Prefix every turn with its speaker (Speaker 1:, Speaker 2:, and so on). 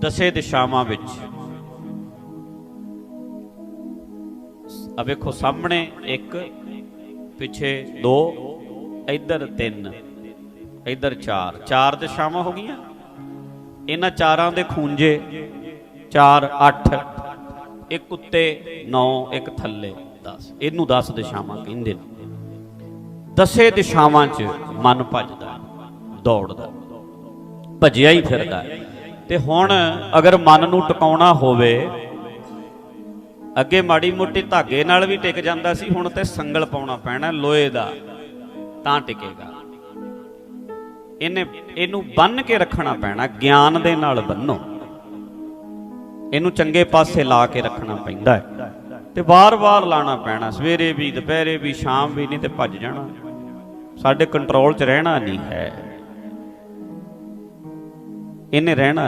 Speaker 1: ਦਸੇ ਦਿਸ਼ਾਵਾਂ ਵਿੱਚ। ਆ ਵੇਖੋ ਸਾਹਮਣੇ ਇੱਕ, ਪਿੱਛੇ ਦੋ, ਇੱਧਰ ਤਿੰਨ, ਇੱਧਰ ਚਾਰ। ਚਾਰ ਦਿਸ਼ਾਵਾਂ ਹੋ ਗਈਆਂ। ਇਹਨਾਂ ਚਾਰਾਂ ਦੇ ਖੂੰਜੇ 4 8 ਇੱਕ ਉੱਤੇ 9 ਇੱਕ ਥੱਲੇ 10 ਇਹਨੂੰ 10 ਦਿਸ਼ਾਵਾਂ ਕਹਿੰਦੇ ਨੇ। ਦਸੇ ਦਿਸ਼ਾਵਾਂ 'ਚ ਮਨ ਭੱਜਦਾ, ਦੌੜਦਾ, ਭੱਜਿਆ ਹੀ ਫਿਰਦਾ। ਤੇ ਹੁਣ ਅਗਰ ਮਨ ਨੂੰ ਟਿਕਾਉਣਾ ਹੋਵੇ, ਅੱਗੇ ਮਾੜੀ ਮੋਟੀ ਧਾਗੇ ਨਾਲ ਵੀ ਟਿਕ ਜਾਂਦਾ ਸੀ, ਹੁਣ ਤੇ ਸੰਗਲ ਪਾਉਣਾ ਪੈਣਾ, ਲੋਹੇ ਦਾ, ਤਾਂ ਟਿਕੇਗਾ। ਇਹਨੇ, ਇਹਨੂੰ ਬੰਨ ਕੇ ਰੱਖਣਾ ਪੈਣਾ, ਗਿਆਨ ਦੇ ਨਾਲ ਬੰਨੋ। ਇਹਨੂੰ ਚੰਗੇ ਪਾਸੇ ਲਾ ਕੇ ਰੱਖਣਾ ਪੈਂਦਾ ਹੈ। ਤੇ ਵਾਰ-ਵਾਰ ਲਾਣਾ ਪੈਣਾ, ਸਵੇਰੇ ਵੀ, ਦੁਪਹਿਰੇ ਵੀ, ਸ਼ਾਮ ਵੀ, ਨਹੀਂ ਤੇ ਭੱਜ ਜਾਣਾ। ਸਾਡੇ ਕੰਟਰੋਲ 'ਚ ਰਹਿਣਾ ਨਹੀਂ ਹੈ। ਇਹਨੇ ਰਹਿਣਾ